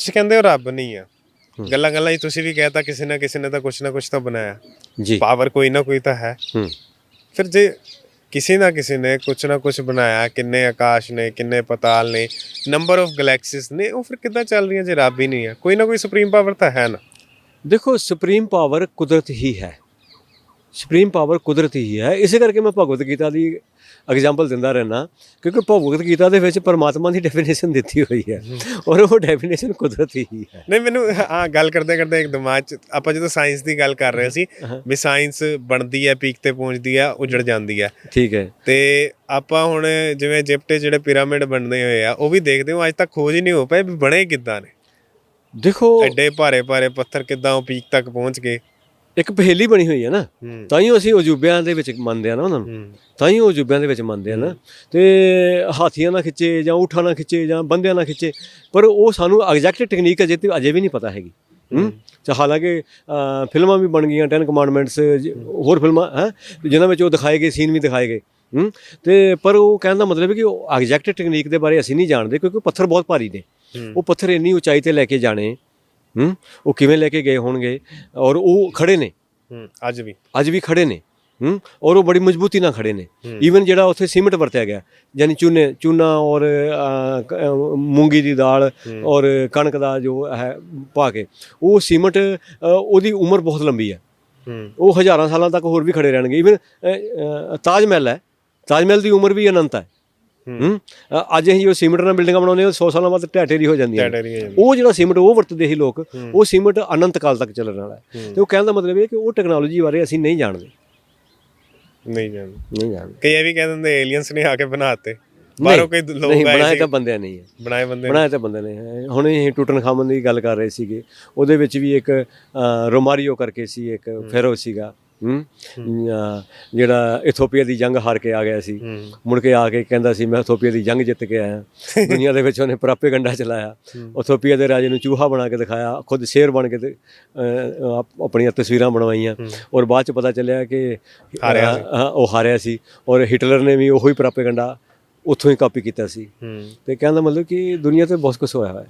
ਤੁਸੀਂ ਕਹਿੰਦੇ ਹੋ ਰੱਬ ਨਹੀਂ ਆ। ਗੱਲਾਂ ਗੱਲਾਂ ਹੀ ਤੁਸੀਂ ਵੀ ਕਹਿਤਾ ਕਿਸੇ ਨਾ ਕਿਸੇ ਨੇ ਤਾਂ ਕੁਛ ਨਾ ਕੁਛ ਤਾਂ ਬਣਾਇਆ। ਜੀ। ਪਾਵਰ ਕੋਈ ਨਾ ਕੋਈ ਤਾਂ ਹੈ। ਹੂੰ। ਫਿਰ ਜੇ ਕਿਸੇ ਨਾ ਕਿਸੇ ਨੇ ਕੁਛ ਨਾ ਕੁਛ ਬਣਾਇਆ ਕਿੰਨੇ ਆਕਾਸ਼ ਨੇ ਕਿੰਨੇ ਪਤਾਲ ਨੇ ਨੰਬਰ ਆਫ ਗੈਲੈਕਸੀਜ਼ ਨੇ ਉਹ ਫਿਰ ਕਿੱਦਾਂ ਚੱਲ ਰਹੀਆਂ ਜੇ ਰੱਬ ਹੀ ਨਹੀਂ ਹੈ ਕੋਈ ਨਾ ਕੋਈ ਸੁਪਰੀਮ ਪਾਵਰ ਤਾਂ ਹੈ ਨਾ। ਦੇਖੋ ਸੁਪਰੀਮ ਪਾਵਰ ਕੁਦਰਤ ਹੀ ਹੈ। ਸੁਪਰੀਮ ਪਾਵਰ ਕੁਦਰਤ ਹੀ ਹੈ। ਇਸੇ ਕਰਕੇ ਮੈਂ ਭਗਵਦ ਗੀਤਾ ਦੀ ਐਗਜ਼ਾਮਪਲ ਦਿੰਦਾ ਰਹਿਣਾ ਕਿਉਂਕਿ ਭਗਵਦ ਗੀਤਾ ਦੇ ਵਿੱਚ ਪਰਮਾਤਮਾ ਦੀ ਡੈਫੀਨੇਸ਼ਨ ਦਿੱਤੀ ਹੋਈ ਹੈ ਔਰ ਉਹ ਡੈਫੀਨੇਸ਼ਨ ਕੁਦਰਤ ਹੀ ਹੈ। ਨਹੀਂ ਮੈਨੂੰ ਹਾਂ ਗੱਲ ਕਰਦੇ ਕਰਦੇ ਇੱਕ ਦਿਮਾਗ ਚ ਆਪਾਂ ਜਦੋਂ ਸਾਇੰਸ ਦੀ ਗੱਲ ਕਰ ਰਹੇ ਸੀ ਵੀ ਸਾਇੰਸ ਬਣਦੀ ਹੈ ਪੀਕ ਤੇ ਪਹੁੰਚਦੀ ਹੈ ਉਜੜ ਜਾਂਦੀ ਹੈ। ਠੀਕ ਹੈ। ਤੇ ਆਪਾਂ ਹੁਣ ਜਿਵੇਂ ਇਜਿਪਟ ਜਿਹੜੇ ਪਿਰਾਮਿਡ ਬਣਦੇ ਹੋਏ ਆ ਉਹ ਵੀ ਦੇਖਦੇ ਹੋ ਅੱਜ ਤੱਕ ਖੋਜ ਹੀ ਨਹੀਂ ਹੋ ਪਾਈ ਵੀ ਬਣੇ ਕਿੱਦਾਂ ਨੇ। ਦੇਖੋ ਐਡੇ ਭਾਰੇ ਭਾਰੇ ਪੱਥਰ ਕਿੱਦਾਂ ਉਹ ਪੀਕ ਤੱਕ ਪਹੁੰਚ ਗਏ। ਇੱਕ ਪਹੇਲੀ ਬਣੀ ਹੋਈ ਹੈ ਨਾ ਤਾਂ ਹੀ ਅਸੀਂ ਅਜੂਬਿਆਂ ਦੇ ਵਿੱਚ ਮੰਨਦੇ ਆ ਨਾ ਉਹਨਾਂ ਨੂੰ। ਤਾਂ ਹੀ ਉਹ ਅਜੂਬਿਆਂ ਦੇ ਵਿੱਚ ਮੰਨਦੇ ਆ ਨਾ। ਤੇ ਹਾਥੀਆਂ ਨਾਲ ਖਿੱਚੇ ਜਾਂ ਊਠਾਂ ਨਾਲ ਖਿੱਚੇ ਜਾਂ ਬੰਦਿਆਂ ਨਾਲ ਖਿੱਚੇ ਪਰ ਉਹ ਸਾਨੂੰ ਐਗਜ਼ੈਕਟ ਟੈਕਨੀਕ ਅਜੇ ਤੇ ਅਜੇ ਵੀ ਨਹੀਂ ਪਤਾ ਹੈਗੀ। ਹੂੰ? ਤੇ ਹਾਲਾਂਕਿ ਫਿਲਮਾਂ ਵੀ ਬਣ ਗਈਆਂ 10 ਕਮਾਂਡਮੈਂਟਸ ਹੋਰ ਫਿਲਮਾਂ ਹੈ ਜਿਨ੍ਹਾਂ ਵਿੱਚ ਉਹ ਦਿਖਾਏ ਗਏ ਸੀਨ ਵੀ ਦਿਖਾਏ ਗਏ। ਹੂੰ? ਤੇ ਪਰ ਉਹ ਕਹਿਣ ਦਾ ਮਤਲਬ ਹੈ ਕਿ ਉਹ ਐਗਜ਼ੈਕਟ ਟੈਕਨੀਕ ਦੇ ਬਾਰੇ ਅਸੀਂ ਨਹੀਂ ਜਾਣਦੇ ਕਿਉਂਕਿ ਪੱਥਰ ਬਹੁਤ ਭਾਰੀ ਨੇ। ਉਹ ਪੱਥਰ ਇੰਨੀ ਉਚਾਈ ਤੇ ਲੈ ਕੇ ਜਾਣੇ ਹੂੰ? ਉਹ ਕਿਵੇਂ ਲੈ ਕੇ ਗਏ ਹੋਣਗੇ? ਔਰ ਉਹ ਖੜੇ ਨੇ। ਹੂੰ ਅੱਜ ਵੀ। ਅੱਜ ਵੀ ਖੜੇ ਨੇ। ਹੂੰ? ਔਰ ਉਹ ਬੜੀ ਮਜ਼ਬੂਤੀ ਨਾਲ ਖੜੇ ਨੇ। ਈਵਨ ਜਿਹੜਾ ਉੱਥੇ ਸੀਮਿੰਟ ਵਰਤਿਆ ਗਿਆ ਯਾਨੀ ਚੂਨੇ ਚੂਨਾ ਔਰ ਮੂੰਗੀ ਦੀ ਦਾਲ ਔਰ ਕਣਕ ਦਾ ਜੋ ਹੈ ਪਾ ਕੇ ਉਹ ਸੀਮਿੰਟ ਉਹਦੀ ਉਮਰ ਬਹੁਤ ਲੰਬੀ ਹੈ। ਹੂੰ। ਉਹ ਹਜ਼ਾਰਾਂ ਸਾਲਾਂ ਤੱਕ ਹੋਰ ਵੀ ਖੜੇ ਰਹਿਣਗੇ। ਈਵਨ ਤਾਜ ਮਹਿਲ ਹੈ। ਤਾਜ ਮਹਿਲ ਦੀ ਉਮਰ ਵੀ ਅਨੰਤ ਹੈ। ਹੂੰ। ਅੱਜ ਅਸੀਂ ਜੋ ਸੀਮਿੰਟ ਨਾਲ ਬਿਲਡਿੰਗਾਂ ਬਣਾਉਂਦੇ ਹਾਂ 100 ਸਾਲਾਂ ਬਾਅਦ ਢਹਿ ਹੋ ਜਾਂਦੀਆਂ ਉਹ ਜਿਹੜਾ ਸੀਮਿੰਟ ਉਹ ਵਰਤਦੇ ਸੀ ਲੋਕ। ਉਹ ਸੀਮਿੰਟ ਅਨੰਤ ਕਾਲ ਤੱਕ ਚੱਲਣ ਵਾਲਾ ਹੈ। ਤੇ ਉਹ ਕਹਿਣ ਦਾ ਮਤਲਬ ਇਹ ਕਿ ਉਹ ਟੈਕਨੋਲੋਜੀ ਬਾਰੇ ਅਸੀਂ ਨਹੀਂ ਜਾਣਦੇ। ਨਹੀਂ ਜਾਣਦੇ। ਨਹੀਂ ਜਾਣਦੇ। ਕਈ ਇਹ ਵੀ ਕਹਿ ਦਿੰਦੇ ਏਲੀਅਨਸ ਨੇ ਆ ਕੇ ਬਣਾਤੇ ਬਾਹਰੋਂ ਕੋਈ ਲੋਕ ਨਹੀਂ ਆਏ ਬਣਾਏ ਤਾਂ ਬੰਦਿਆਂ ਨਹੀਂ ਹੈ ਬਣਾਏ ਬੰਦੇ। ਬਣਾਏ ਤਾਂ ਬੰਦੇ ਨੇ। ਹੁਣ ਅਸੀਂ ਟੂਟਨ ਖਾਮਨ ਦੀ ਗੱਲ ਕਰ ਰਹੇ ਸੀਗੇ। ਉਹਦੇ ਵਿੱਚ ਵੀ ਇੱਕ ਰੋਮਾਰੀਓ ਕਰਕੇ ਸੀ ਇੱਕ ਫੈਰੋ ਸੀਗਾ। ਹੂੰ? ਜਿਹੜਾ ਇਥੋਪੀਆ ਦੀ ਜੰਗ ਹਾਰ ਕੇ ਆ ਗਿਆ ਸੀ ਮੁੜ ਕੇ ਆ ਕੇ ਕਹਿੰਦਾ ਸੀ ਮੈਂ ਇਥੋਪੀਆ ਦੀ ਜੰਗ ਜਿੱਤ ਕੇ ਆਇਆ ਦੁਨੀਆ ਦੇ ਵਿੱਚ ਉਹਨੇ ਪ੍ਰਾਪੇਗੰਡਾ ਚਲਾਇਆ। ਇਥੋਪੀਆ ਦੇ ਰਾਜੇ ਨੂੰ ਚੂਹਾ ਬਣਾ ਕੇ ਦਿਖਾਇਆ ਖੁਦ ਸ਼ੇਰ ਬਣ ਕੇ ਆਪਣੀਆਂ ਤਸਵੀਰਾਂ ਬਣਵਾਈਆਂ। ਔਰ ਬਾਅਦ ਚ ਪਤਾ ਚੱਲਿਆ ਕਿ ਉਹ ਹਾਰਿਆ ਸੀ। ਔਰ ਹਿਟਲਰ ਨੇ ਵੀ ਉਹੀ ਪ੍ਰਾਪੇਗੰਡਾ ਉੱਥੋਂ ਹੀ ਕਾਪੀ ਕੀਤਾ ਸੀ। ਤੇ ਕਹਿਣ ਦਾ ਮਤਲਬ ਕਿ ਦੁਨੀਆ ਤੇ ਬਹੁਤ ਕੁਝ ਹੋਇਆ ਹੋਇਆ ਹੈ।